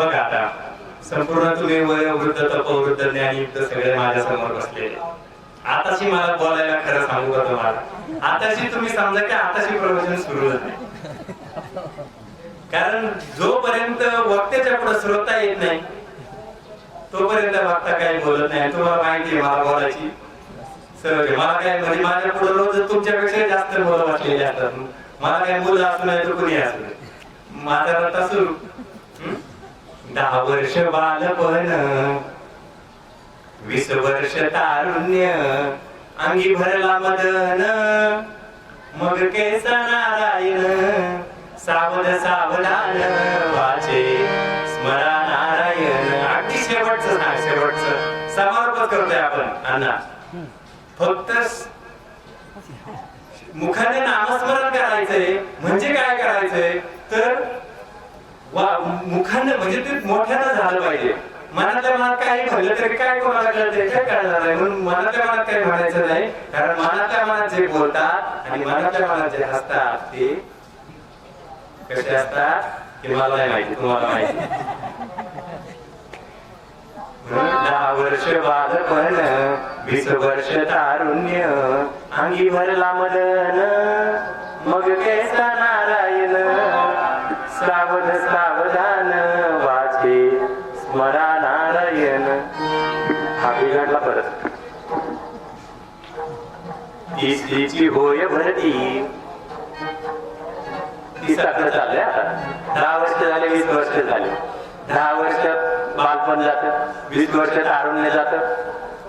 बघा आता संपूर्ण तुम्ही वय वृद्ध तपवृद्ध ज्ञानयुक्त सगळे माझ्यासमोर बसलेले आताशी मला बोलायला खरं सांगू का तुम्हाला? आताशी तुम्ही समजा की आताशी प्रवचन सुरू झाले कारण जोपर्यंत वक्त्याच्या पुढे श्रोता येत नाही तोपर्यंत वक्ता काही बोलत नाही. तुम्हाला माहिती आहे मला बोलायची सर मला काय म्हणजे माझ्या पुढे रोज तुमच्यापेक्षा जास्त मुलं वाटलेली असतात. मला काय मुलं असू नाही तर कुणी असू नये. माझा रस्ता सुरू दहा वर्ष बालपण वीस वर्ष तारुण्य अंगी भरला मदन मग केस नारायण सावध सावधान वाचे स्मरा नारायण. अगदी शेवटचं ना शेवटचं समारोपच करतोय आपण अण्णा. फक्त मुखाने नामस्मरण करायचंय. म्हणजे काय? मुखाने म्हणजे ते मोठ्यानं झालं पाहिजे. मनातल्या मनात काही म्हणलं तरी काय कोणाला कळतंय काय कळणार नाही म्हणून मनातल्या मनात काही म्हणायचं नाही. कारण मनातल्या मनात जे बोलतात आणि मनातल्या मनात जे हसतात ते कसे असतात? ते मला नाही माहिती. तुम्हाला माहिती. दहा वर्ष बालपण वीस वर्ष तारुण्य अंगी भरला मदन. मग केसा तिची होय भरती. ती चाललंय चालले आता. दहा वर्ष झाले वीस वर्ष झाले. दहा वर्ष बालपण जात वीस वर्ष तारुण्य जात.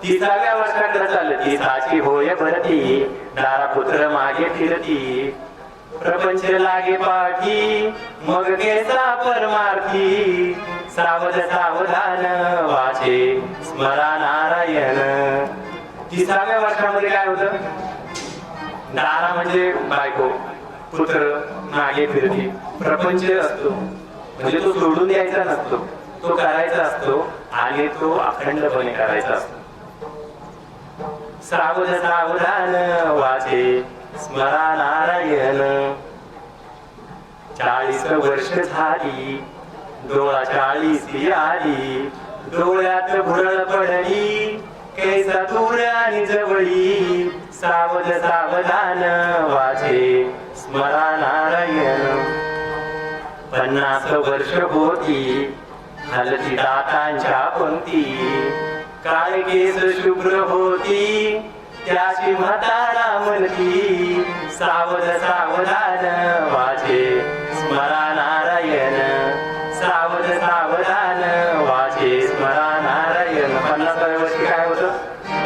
तिसाव्या वर्षाकडे चाललं. ती साची होय भरती. दारा पुत्र मागे फिरती. प्रपंच लागे पाठी. मग केसा परमार्थी सावध सावधान वाचे स्मरा नारायण. तिसाव्या वर्षामध्ये काय होतं? दारा म्हणजे बायको पुत्र मागे फिरती प्रपंच असतो. म्हणजे तो सोडून द्यायचा नसतो तो करायचा असतो आणि तो अखंडपणे करायचा असतो. सावध सावधान वाचे स्मरा नारायण. चाळीस वर्ष झाली डोळा चाळीस आली डोळ्यात भुरळ पडली कैसा दूर आणि जवळी. सावध सावधान वाचे. स्मरा नारायण पन्नास वर्ष होती. हलती दातांच्या पंक्ती. काळे केस शुभ्र होती? त्याची म्हातारा म्हणती सावध सावधान वाचे. स्मरा नारायण सावध सावधान वाचे. स्मरा नारायण पन्नासाव्या वर्षी काय होतं?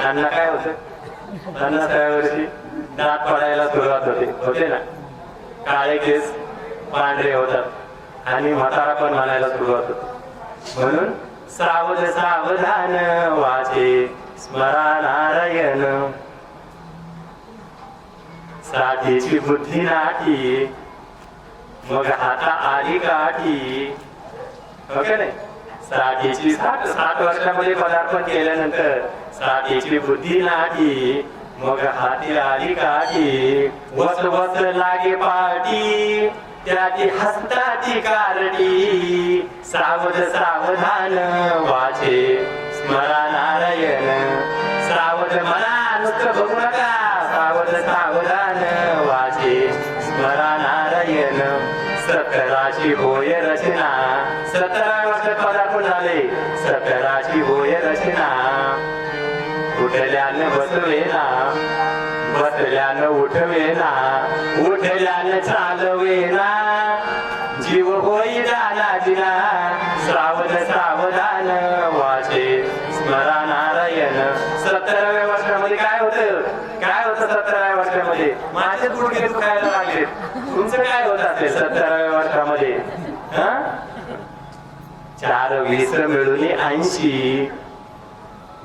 त्यांना काय होतं? पन्नासाव्या वर्षी दात पडायला सुरुवात होते. होते ना? काळे केस पांढरे होतात. आणि म्हातारा पण म्हणायला सुरुवात होते. म्हणून सावध सावधान वाचे स्मरा नारायण. साठीची बुद्धी नाठी मग हाता आली काठी ओके हो नाही? साठीची सात सात वर्षामध्ये पदार्पण केल्यानंतर साठीची बुद्धी लागी मग हाती आली काठी वस वस लागे पाठी. त्याची हस्ताची कारटी सावध सावधान वाचे स्मरा नारायण सावध मना नुसतं बघू नका सावध सावधान वाचे स्मरा नारायण सतराची होय रचना सतरा वर्ष पदार्पण झाले सतराची होय रचना. उठल्यानं बसवेना बसल्यानं उठवेना उठल्यानं चालवेना. जीव होई दाना दिला श्रावण सावधान वाचे स्मरा नारायण सतराव्या वर्षामध्ये काय होतं? काय होतं सतराव्या वर्षामध्ये? माझे गुडघे दुखायला लागले. तुमचं काय होत असेल सतराव्या वर्षामध्ये? चार वीस मिळून ऐंशी.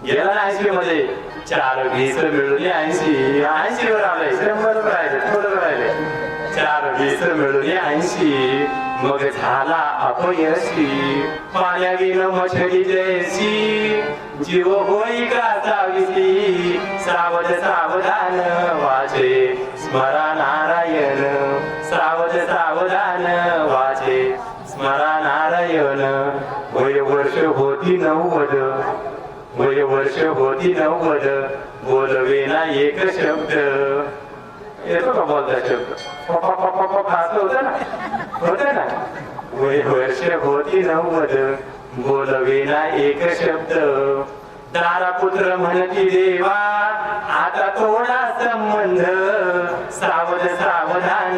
गेला ना ऐंशी मध्ये चार वीस मिळून ऐंशी ऐंशी वर आलंय शंभर राहिले थोडं राहिले चार वीस मिळून ऐंशी मग झाला अपयशी पाण्या विन मछली जयसी जीव होई का सावित्री सावध सावधान वाचे स्मरा नारायण सावध सावधान वाचे स्मरा नारायण वय वर्ष होती नव्वद वर्ष होती नव्वद बोलवे ना एक शब्द. येतो का बोलता शब्द? पप्पा पप्पा असं होतं ना? होतं ना? वर्ष होती नव्वद बोलवे ना एक शब्द. दारापुत्र म्हणती देवा आता थोडा संबंध. सावध सावधान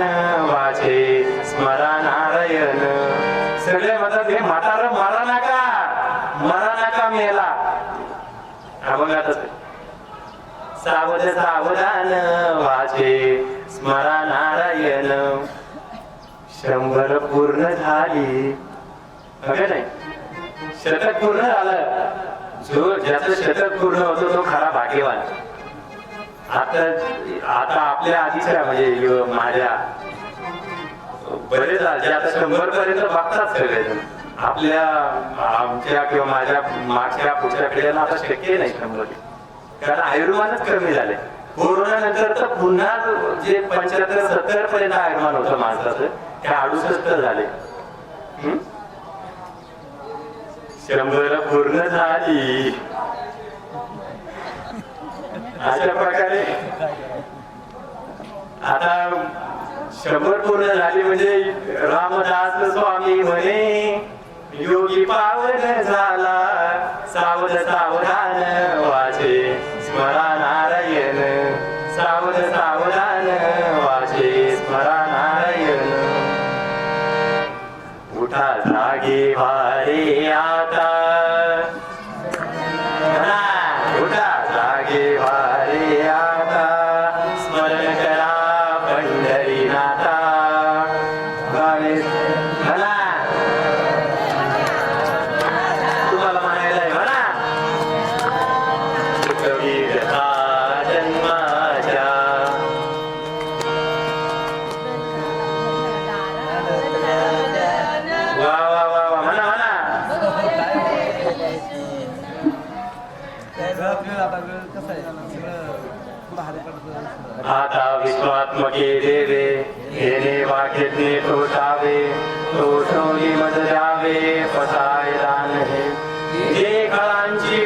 सावध सावधान वाचे स्मरा नारायण शंभर पूर्ण झाली. बघा नाही. शतक पूर्ण झालं. जो ज्याचं शतक पूर्ण होतो तो खरा भाग्यवान. आता आता आपल्या आधीच्या म्हणजे माझ्या बरेच जे आता शंभर पर्यंत बघतात सगळेजण आपल्या आमच्या किंवा माझ्या मागच्या पुढच्या पिढ्यांना आता शक्य नाही शंभर. कारण आयुर्मानच कमी झाले कोरोना नंतर तर पुन्हा जे पंच्याहत्तर सत्तर पर्यंत आयुर्मान होतं माणसाचं ते अडुसष्ट झाले. शंभर पूर्ण झाली. अशा प्रकारे आता शंभर पूर्ण झाली म्हणजे रामदास स्वामी म्हणे योगी पावन झाला सावध सावधान वाचे. స్మరణారయణ సావన సావ आता विश्वात्मके देवे येणे वाक्यज्ञे तोटावे तोटोनी मज द्यावे पसाय दान हे. जे काळांची